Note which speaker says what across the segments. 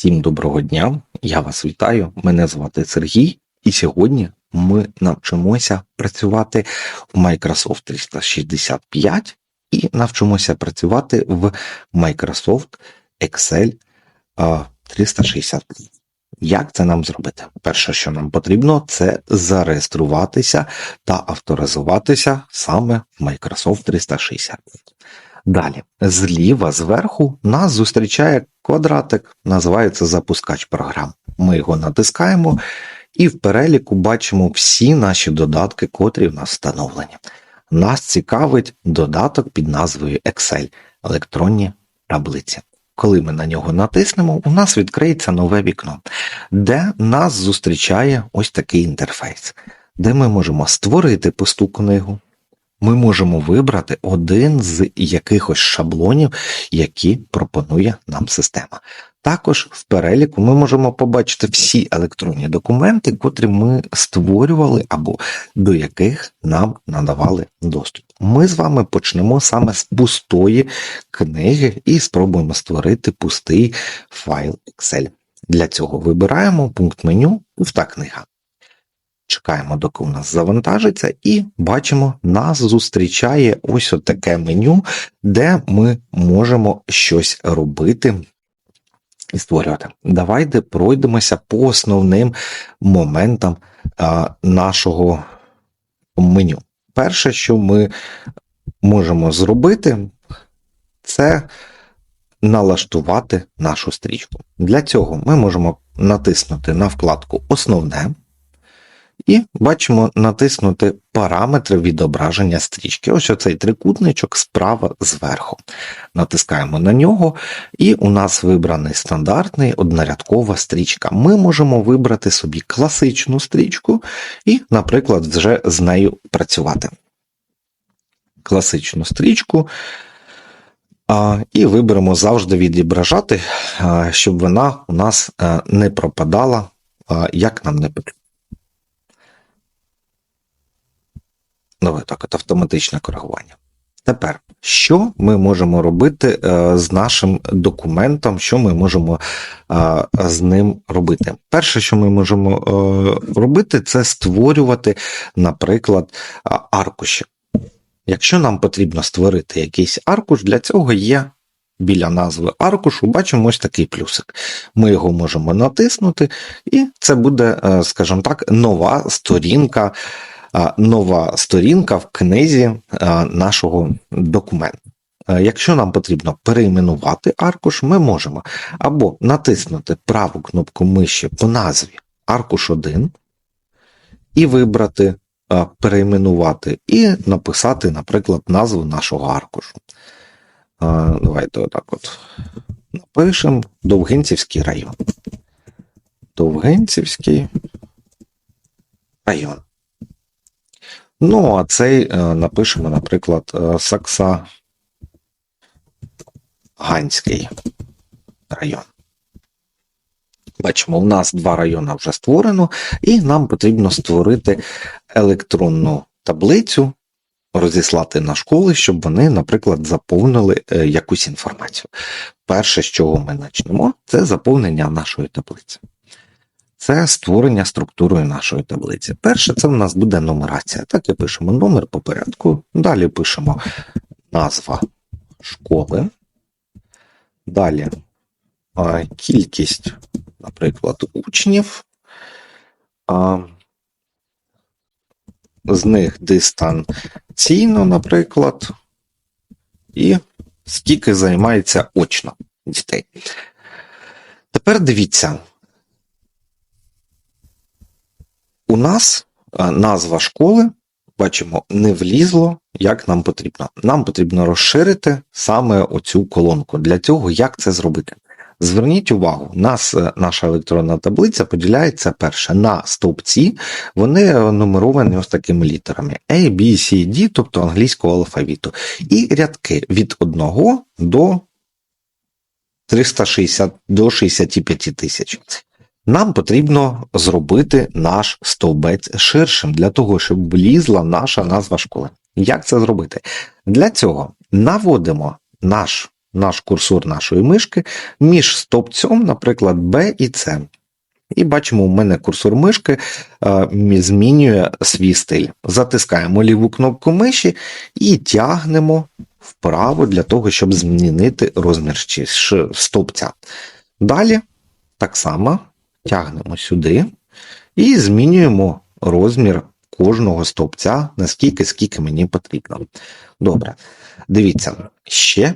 Speaker 1: Всім доброго дня, я вас вітаю. Мене звати Сергій, і сьогодні ми навчимося працювати в Microsoft 365 і навчимося працювати в Microsoft Excel а, 365. Як це нам зробити? Перше, що нам потрібно, це зареєструватися та авторизуватися саме в Microsoft 365. Далі, зліва зверху нас зустрічає квадратик, називається запускач програм. Ми його натискаємо і в переліку бачимо всі наші додатки, котрі в нас встановлені. Нас цікавить додаток під назвою Excel електронні таблиці. Коли ми на нього натиснемо, у нас відкриється нове вікно, де нас зустрічає ось такий інтерфейс, де ми можемо створити пусту книгу, ми можемо вибрати один з якихось шаблонів, які пропонує нам система. Також в переліку ми можемо побачити всі електронні документи, котрі ми створювали або до яких нам надавали доступ. Ми з вами почнемо саме з пустої книги і спробуємо створити пустий файл Excel. Для цього вибираємо пункт меню Пуста книга. Чекаємо, доки у нас завантажиться, і бачимо, нас зустрічає ось таке меню, де ми можемо щось робити і створювати. Давайте пройдемося по основним моментам а, нашого меню. Перше, що ми можемо зробити, це налаштувати нашу стрічку. Для цього ми можемо натиснути на вкладку Основне. І бачимо натиснути параметри відображення стрічки. Ось оцей трикутничок справа зверху. Натискаємо на нього, і у нас вибраний стандартний однорядкова стрічка. Ми можемо вибрати собі класичну стрічку і, наприклад, вже з нею працювати. Класичну стрічку. І виберемо завжди відображати, щоб вона у нас не пропадала, як нам не потрібно. Нове так, от автоматичне коригування. Тепер, що ми можемо робити е, з нашим документом, що ми можемо е, з ним робити? Перше, що ми можемо е, робити, це створювати, наприклад, аркуші. Якщо нам потрібно створити якийсь аркуш, для цього є біля назви аркушу, бачимо ось такий плюсик. Ми його можемо натиснути, і це буде, скажімо так, нова сторінка нова сторінка в книзі нашого документу. Якщо нам потрібно перейменувати аркуш, ми можемо або натиснути праву кнопку миші по назві аркуш 1 і вибрати перейменувати, і написати, наприклад, назву нашого аркушу. Давайте отак от напишемо Довгинцівський район. Довгинцівський район. Ну, а цей е, напишемо, наприклад, е, Сакса Ганський район. Бачимо, у нас два райони вже створено, і нам потрібно створити електронну таблицю, розіслати на школи, щоб вони, наприклад, заповнили е, якусь інформацію. Перше, з чого ми почнемо, це заповнення нашої таблиці це створення структурою нашої таблиці. Перше, це в нас буде нумерація. Так і пишемо номер по порядку. Далі пишемо назва школи. Далі кількість, наприклад, учнів. З них дистанційно, наприклад, і скільки займається очно дітей. Тепер дивіться, У нас назва школи, бачимо, не влізло, як нам потрібно. Нам потрібно розширити саме оцю колонку. Для цього як це зробити? Зверніть увагу, нас е, наша електронна таблиця поділяється перше на стовпці, вони нумеровані ось такими літерами A, B, C, D, тобто англійського алфавіту, і рядки від 1 до 360 до 65 тисяч. Нам потрібно зробити наш стовбець ширшим для того, щоб влізла наша назва школи. Як це зробити? Для цього наводимо наш наш курсор нашої мишки між стовпцем, наприклад, B і C. І бачимо, у мене курсор мишки е, змінює свій стиль. Затискаємо ліву кнопку миші і тягнемо вправо для того, щоб змінити розмір стовпця. Далі так само тягнемо сюди і змінюємо розмір кожного стовпця, наскільки скільки мені потрібно. Добре, дивіться, ще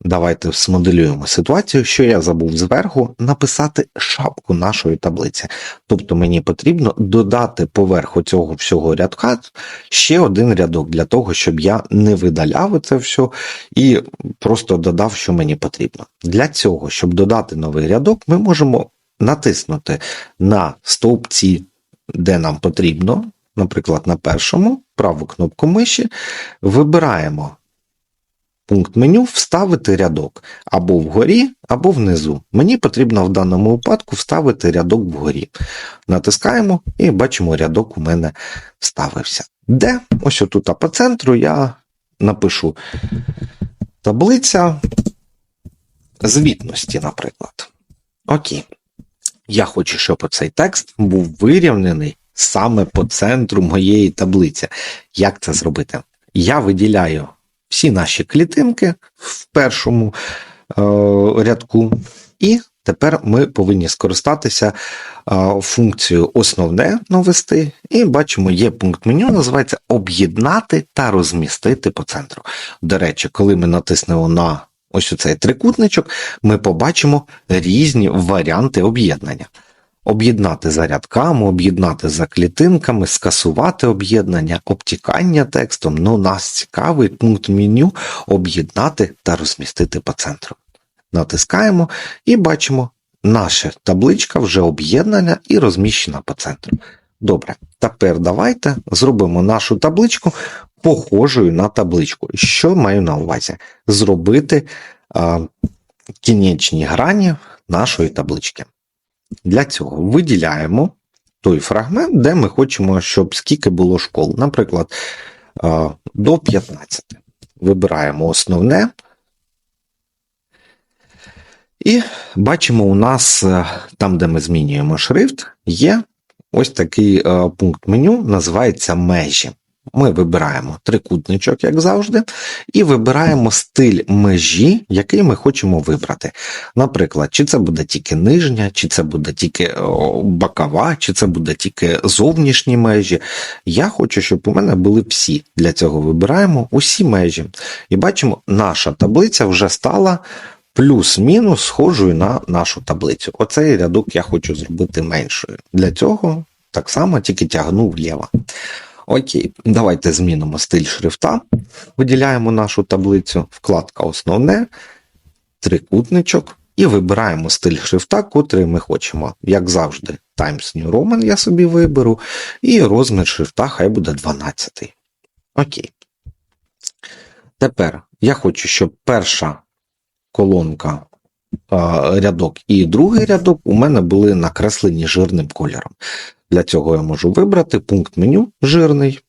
Speaker 1: давайте смоделюємо ситуацію, що я забув зверху написати шапку нашої таблиці. Тобто мені потрібно додати поверх цього всього рядка ще один рядок для того, щоб я не видаляв це все і просто додав, що мені потрібно. Для цього, щоб додати новий рядок, ми можемо натиснути на стовпці, де нам потрібно, наприклад, на першому, праву кнопку миші, вибираємо пункт меню Вставити рядок або вгорі, або внизу. Мені потрібно в даному випадку вставити рядок вгорі. Натискаємо і бачимо, рядок у мене вставився. Де? Ось отут, а по центру я напишу таблиця звітності, наприклад. Окей. Я хочу, щоб цей текст був вирівнений саме по центру моєї таблиці. Як це зробити? Я виділяю всі наші клітинки в першому е, рядку, і тепер ми повинні скористатися е, функцією основне навести, і бачимо, є пункт меню, називається Об'єднати та розмістити по центру. До речі, коли ми натиснемо на ось цей трикутничок, ми побачимо різні варіанти об'єднання. Об'єднати за рядками, об'єднати за клітинками, скасувати об'єднання, обтікання текстом. Ну, нас цікавий пункт меню об'єднати та розмістити по центру. Натискаємо і бачимо, наша табличка вже об'єднана і розміщена по центру. Добре, тепер давайте зробимо нашу табличку похожою на табличку. Що маю на увазі? Зробити а, кінечні грані нашої таблички. Для цього виділяємо той фрагмент, де ми хочемо, щоб скільки було школ. Наприклад, а, до 15. Вибираємо основне. І бачимо, у нас е, там, де ми змінюємо шрифт, є ось такий е, пункт меню, називається межі. Ми вибираємо трикутничок, як завжди, і вибираємо стиль межі, який ми хочемо вибрати. Наприклад, чи це буде тільки нижня, чи це буде тільки бокова, чи це буде тільки зовнішні межі. Я хочу, щоб у мене були всі. Для цього вибираємо усі межі. І бачимо, наша таблиця вже стала плюс-мінус схожою на нашу таблицю. Оцей рядок я хочу зробити меншою. Для цього так само тільки тягну вліво. Окей, давайте змінимо стиль шрифта. Виділяємо нашу таблицю, вкладка Основне, трикутничок, і вибираємо стиль шрифта, котрий ми хочемо. Як завжди, Times New Roman я собі виберу, і розмір шрифта хай буде 12. Окей. Тепер я хочу, щоб перша колонка, рядок і другий рядок у мене були накреслені жирним кольором. Для цього я можу вибрати пункт меню жирний.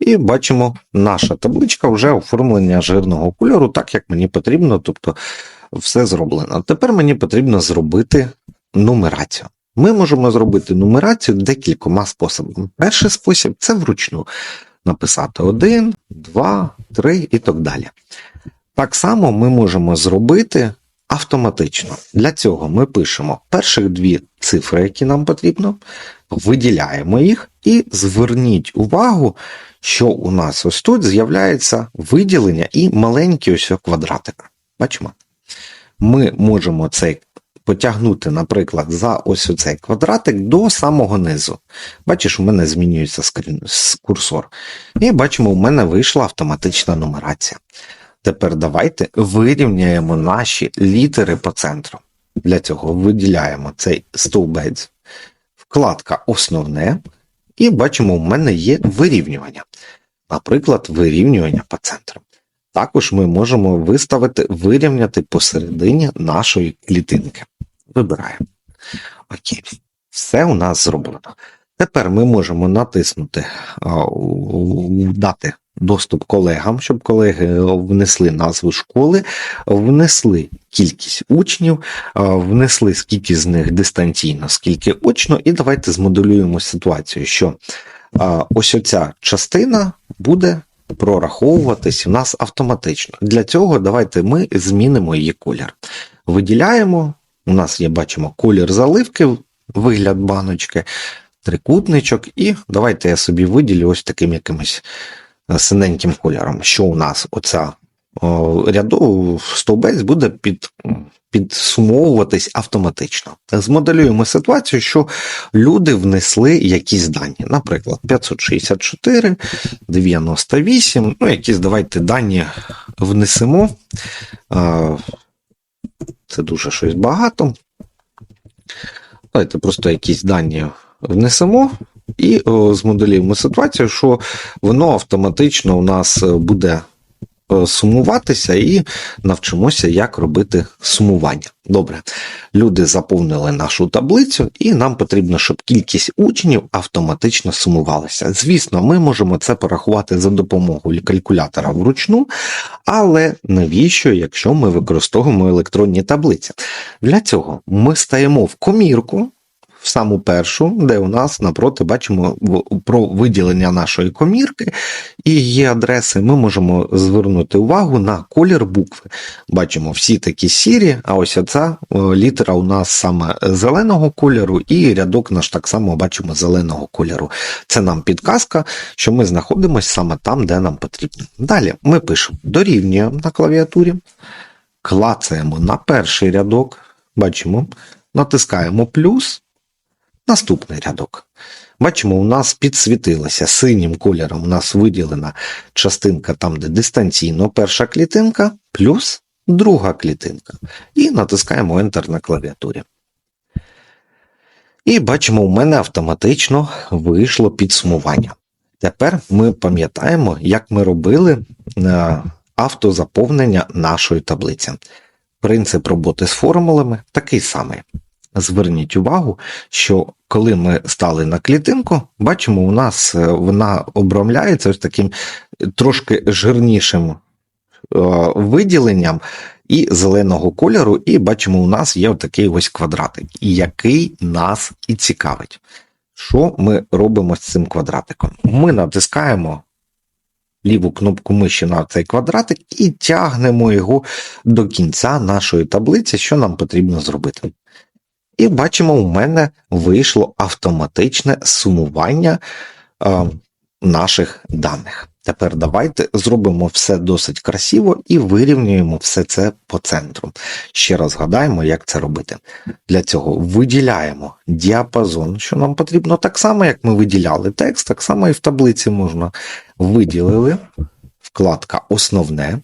Speaker 1: І бачимо, наша табличка вже оформлення жирного кольору, так як мені потрібно, тобто все зроблено. Тепер мені потрібно зробити нумерацію. Ми можемо зробити нумерацію декількома способами. Перший спосіб це вручну написати 1, 2, 3 і так далі. Так само ми можемо зробити автоматично. Для цього ми пишемо перших дві цифри, які нам потрібно, виділяємо їх і зверніть увагу, що у нас ось тут з'являється виділення і маленький ось квадратик. Бачимо? Ми можемо цей потягнути, наприклад, за ось цей квадратик до самого низу. Бачиш, у мене змінюється скрін, курсор. І бачимо, у мене вийшла автоматична нумерація. Тепер давайте вирівняємо наші літери по центру. Для цього виділяємо цей стовбець, вкладка Основне, і бачимо, у мене є вирівнювання. Наприклад, вирівнювання по центру. Також ми можемо виставити вирівняти посередині нашої клітинки. Вибираємо. Окей, все у нас зроблено. Тепер ми можемо натиснути, дати доступ колегам, щоб колеги внесли назву школи, внесли кількість учнів, е, внесли скільки з них дистанційно, скільки очно, і давайте змоделюємо ситуацію, що е, ось оця частина буде прораховуватись у нас автоматично. Для цього давайте ми змінимо її колір. Виділяємо, у нас є, бачимо, колір заливки, вигляд баночки, трикутничок, і давайте я собі виділю ось таким якимось е, синеньким кольором, що у нас оця ряду стовбець буде під, підсумовуватись автоматично. Змоделюємо ситуацію, що люди внесли якісь дані, наприклад, 564, 98, ну, якісь давайте дані внесемо. Це дуже щось багато. Давайте просто якісь дані внесемо і о, змоделюємо ситуацію, що воно автоматично у нас е, буде е, сумуватися і навчимося, як робити сумування. Добре, люди заповнили нашу таблицю, і нам потрібно, щоб кількість учнів автоматично сумувалася. Звісно, ми можемо це порахувати за допомогою калькулятора вручну, але навіщо, якщо ми використовуємо електронні таблиці? Для цього ми стаємо в комірку в саму першу, де у нас напроти бачимо про виділення нашої комірки і її адреси. Ми можемо звернути увагу на колір букви. Бачимо всі такі сірі, а ось оця о, літера у нас саме зеленого кольору, і рядок наш так само бачимо зеленого кольору. Це нам підказка, що ми знаходимося саме там, де нам потрібно. Далі ми пишемо дорівнюємо на клавіатурі, клацаємо на перший рядок, бачимо, натискаємо плюс. Наступний рядок. Бачимо, у нас підсвітилося синім кольором, у нас виділена частинка там, де дистанційно перша клітинка, плюс друга клітинка. І натискаємо Enter на клавіатурі. І бачимо, у мене автоматично вийшло підсумування. Тепер ми пам'ятаємо, як ми робили е, автозаповнення нашої таблиці. Принцип роботи з формулами такий самий. Зверніть увагу, що коли ми стали на клітинку, бачимо, у нас е, вона обрамляється ось таким трошки жирнішим е, виділенням і зеленого кольору, і бачимо, у нас є такий ось квадратик, який нас і цікавить. Що ми робимо з цим квадратиком? Ми натискаємо ліву кнопку миші на цей квадратик і тягнемо його до кінця нашої таблиці, що нам потрібно зробити. І бачимо, у мене вийшло автоматичне сумування е, наших даних. Тепер давайте зробимо все досить красиво і вирівнюємо все це по центру. Ще раз згадаємо, як це робити. Для цього виділяємо діапазон, що нам потрібно так само, як ми виділяли текст, так само і в таблиці можна. Виділили вкладка Основне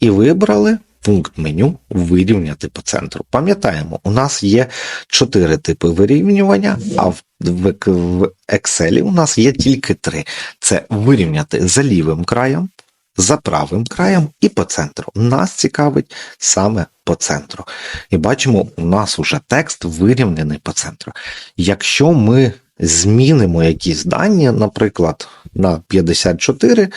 Speaker 1: і вибрали пункт меню вирівняти по центру. Пам'ятаємо, у нас є чотири типи вирівнювання, а в в Excel у нас є тільки три: це вирівняти за лівим краєм, за правим краєм і по центру. Нас цікавить саме по центру. І бачимо, у нас уже текст вирівняний по центру. Якщо ми змінимо якісь дані, наприклад, на 54,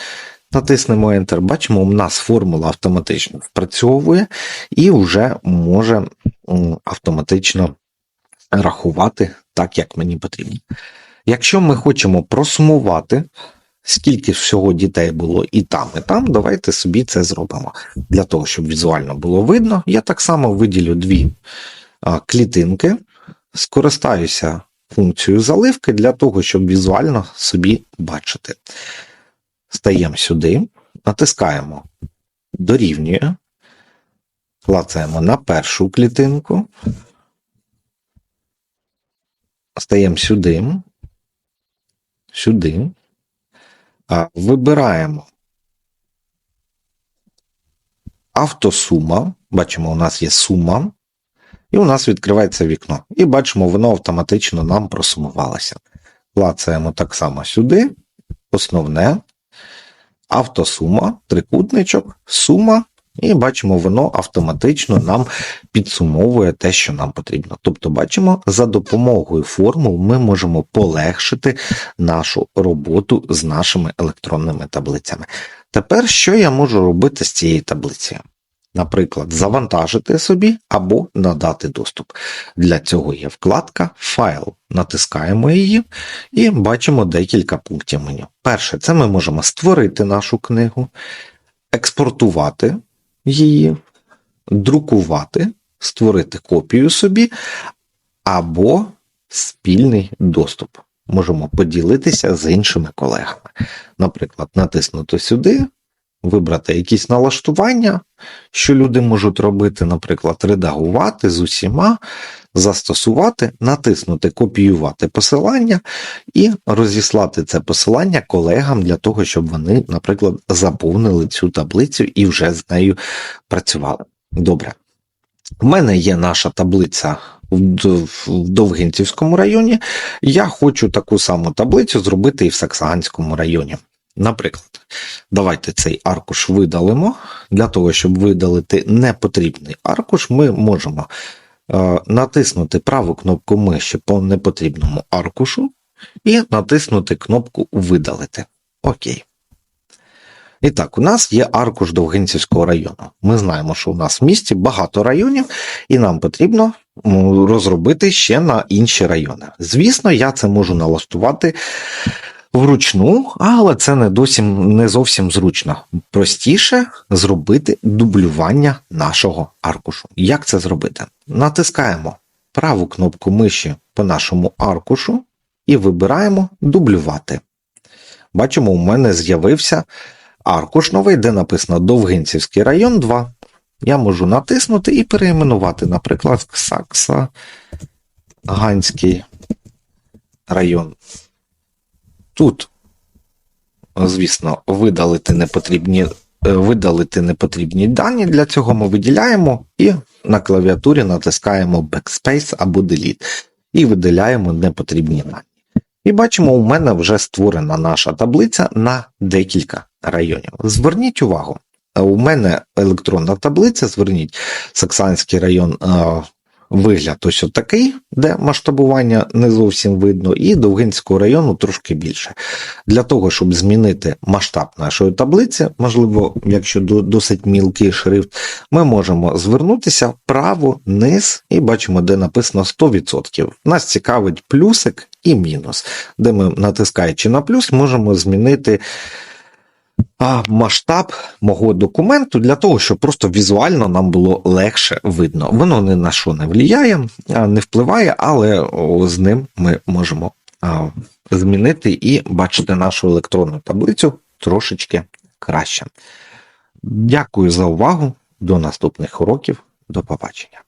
Speaker 1: натиснемо Enter, бачимо, у нас формула автоматично впрацьовує і вже може автоматично рахувати так, як мені потрібно. Якщо ми хочемо просумувати, скільки всього дітей було і там, і там, давайте собі це зробимо. Для того, щоб візуально було видно, я так само виділю дві клітинки, скористаюся функцією заливки для того, щоб візуально собі бачити. Стаємо сюди, натискаємо дорівнює, клацаємо на першу клітинку, стаємо сюди, сюди, вибираємо автосума. Бачимо, у нас є сума, і у нас відкривається вікно. І бачимо, воно автоматично нам просумувалося. Клацаємо так само сюди, основне, автосума, трикутничок, сума І бачимо, воно автоматично нам підсумовує те, що нам потрібно. Тобто, бачимо, за допомогою формул ми можемо полегшити нашу роботу з нашими електронними таблицями. Тепер що я можу робити з цією таблицею? Наприклад, завантажити собі або надати доступ. Для цього є вкладка Файл. Натискаємо її і бачимо декілька пунктів меню. Перше, це ми можемо створити нашу книгу, експортувати її, друкувати, створити копію собі, або спільний доступ. Можемо поділитися з іншими колегами. Наприклад, натиснути сюди, вибрати якісь налаштування, що люди можуть робити, наприклад, редагувати з усіма, застосувати, натиснути Копіювати посилання і розіслати це посилання колегам для того, щоб вони, наприклад, заповнили цю таблицю і вже з нею працювали. Добре. У мене є наша таблиця в Довгинцівському районі. Я хочу таку саму таблицю зробити і в Саксаганському районі. Наприклад, давайте цей аркуш видалимо. Для того, щоб видалити непотрібний аркуш, ми можемо е, натиснути праву кнопку миші по непотрібному аркушу і натиснути кнопку Видалити. Окей. І так, у нас є аркуш Довгинцівського району. Ми знаємо, що у нас в місті багато районів, і нам потрібно розробити ще на інші райони. Звісно, я це можу налаштувати вручну, але це не, досім, не зовсім зручно. Простіше зробити дублювання нашого аркушу. Як це зробити? Натискаємо праву кнопку миші по нашому аркушу і вибираємо дублювати. Бачимо, у мене з'явився аркуш новий, де написано Довгинцівський район 2. Я можу натиснути і переіменувати, наприклад, Сакса-Ганський район. Тут, звісно, видалити непотрібні, е, видалити непотрібні дані. Для цього ми виділяємо і на клавіатурі натискаємо Backspace або Delete і видаляємо непотрібні дані. І бачимо, у мене вже створена наша таблиця на декілька районів. Зверніть увагу, е, у мене електронна таблиця, зверніть Саксанський район. Вигляд ось такий, де масштабування не зовсім видно, і Довгинського району трошки більше. Для того, щоб змінити масштаб нашої таблиці, можливо, якщо досить мілкий шрифт, ми можемо звернутися вправо, низ і бачимо, де написано 100%. Нас цікавить плюсик і мінус, де ми, натискаючи на плюс, можемо змінити масштаб мого документу для того, щоб просто візуально нам було легше видно. Воно ні на що не впливає, не впливає, але з ним ми можемо змінити і бачити нашу електронну таблицю трошечки краще. Дякую за увагу. До наступних уроків. До побачення.